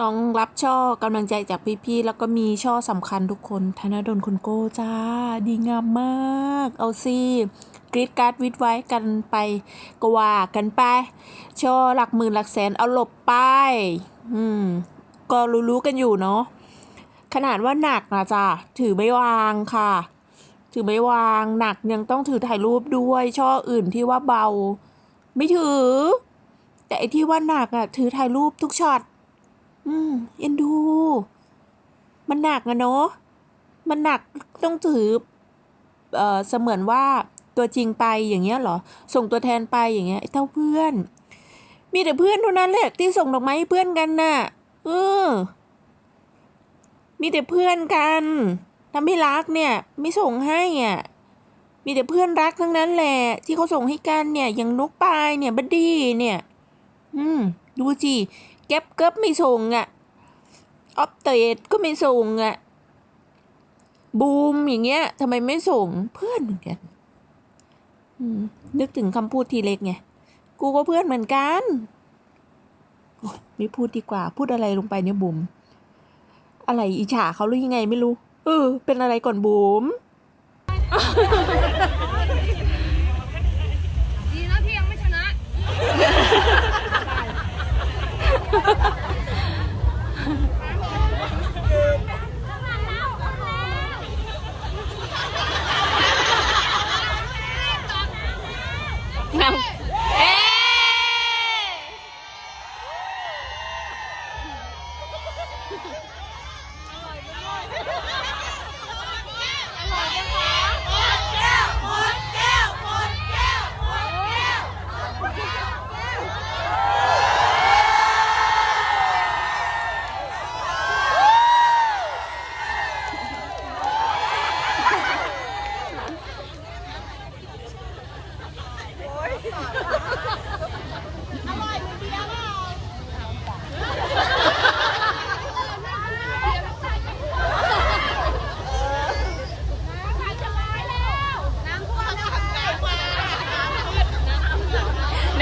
น้องรับช่อกำลังใจจากพี่ๆ แล้วก็มีช่อสำคัญทุกคน ธนดลคนโก้จ้า ดีงามมาก เอาสิกรีดการ์ดวิดไว้กันไปกว่ากันไป ช่อหลักหมื่นหลักแสนเอาหลบไป อืม ก็รู้ๆกันอยู่เนาะ ขนาดว่าหนักนะจ้ะถือไม่วางค่ะ ถือไม่วางหนักยังต้องถือถ่ายรูปด้วย ช่ออื่นที่ว่าเบา ไม่ถือ แต่ไอที่ว่าหนักอะถือถ่ายรูปทุกช็อต อืมเอ็นดู มันหนักอะเนาะ มันหนักต้องถือ เอ่อ เสมือนว่าตัวจริงไปอย่างเงี้ยเหรอ ส่งตัวแทนไปอย่างเงี้ยไอ้เต้าเพื่อน มีแต่เพื่อนเท่านั้นแหละที่ส่งดอกไม้ให้เพื่อนกันน่ะ เออ มีแต่เพื่อนกันทำให้รักเนี่ย ไม่ส่งให้อะ มีแต่เพื่อนรักทั้งนั้นแหละ ที่เขาส่งให้กันเนี่ย อย่างนกปลายเนี่ยบัดดี้เนี่ย อืม ดูจี แก๊ปเก็บไม่ส่งอะออฟเตดก็ไม่ส่งอะบูมอย่างเงี้ยทำไมไม่ส่งเพื่อนเหมือนกันนึกถึงคำพูดทีเล็กไง กูก็เพื่อนเหมือนกันไม่พูดดีกว่า พูดอะไรลงไปเนี่ยบุ๋มอะไรอิจฉาเขาหรือยังไงไม่รู้ เออ เป็นอะไรก่อนบุ๋ม ดีนะที่ยังไม่ชนะ นำเอ๊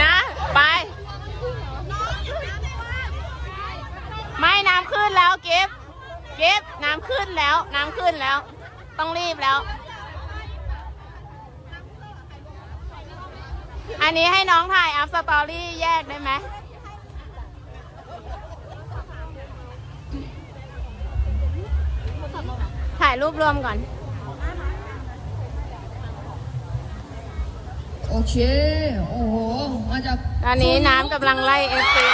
นะ ไป ไม่น้ำขึ้นแล้วเก็บเก็บน้ำขึ้นแล้ว น้ำขึ้นแล้ว ต้องรีบแล้ว อันนี้ให้น้องถ่ายอัพสตอรี่แยกได้ไหมถ่ายรูปรวมก่อน โอเค โอ้โห มาจาก ตอนนี้น้ำกำลังไล่เอฟซี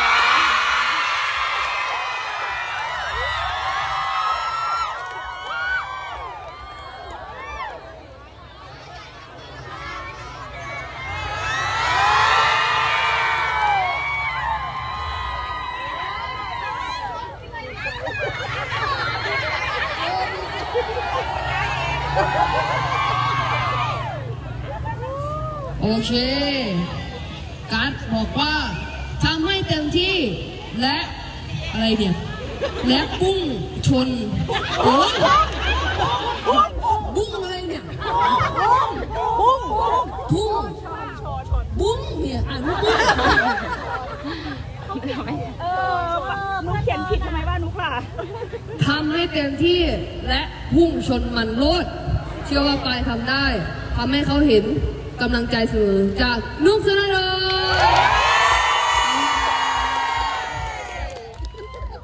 โอเค การ์ดบอกว่าทำให้เต็มที่และอะไรเดียและปุ้งชนโอ้ยบุ้งอะไรเนี่ยบุ้งบุ้งบุ้งเนี่ยอ่านว่าบุ้งนุกเขียนผิดทำไมว่านุกล่ะทำให้เต็มที่และพุ่งชนมันโลด เชื่อว่าปายทำได้ทำให้เขาเห็น กำลังใจเสมอจากนุกสนาด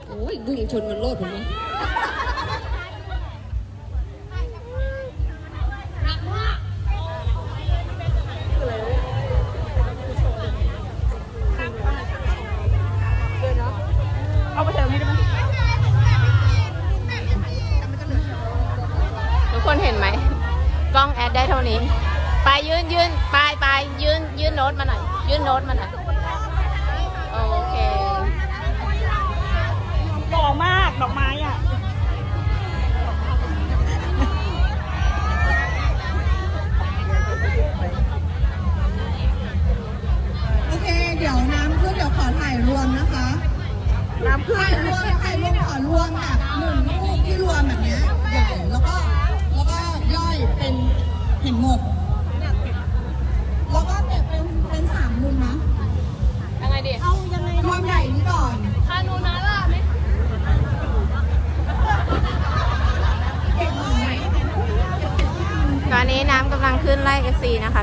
โอ้ยบุ้งชนมันโลดผมนะ ตมาหน่อย ยืนโน้ตมาหน่อย โอเคหล่อมากดอกไม้อะ โอเค เดี๋ยวน้ำขึ้นเดี๋ยวขอถ่ายรวมนะคะ น้ำขึ้นถ่ายรวมถ่ายรวมขอรวมแบบหนึ่งรูปที่รวมแบบเนี้ยใหญ่แล้วก็แล้วก็ย่อยเป็นเห็นหมด FC นะคะ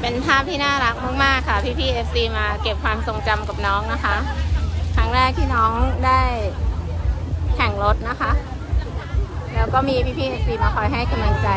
เป็นภาพที่น่ารักมากๆค่ะ พี่ๆ FC มาเก็บความทรงจำกับน้องนะคะ ครั้งแรกที่น้องได้แข่งรถนะคะ แล้วก็มีพี่ๆ FC มาคอยให้กำลังใจ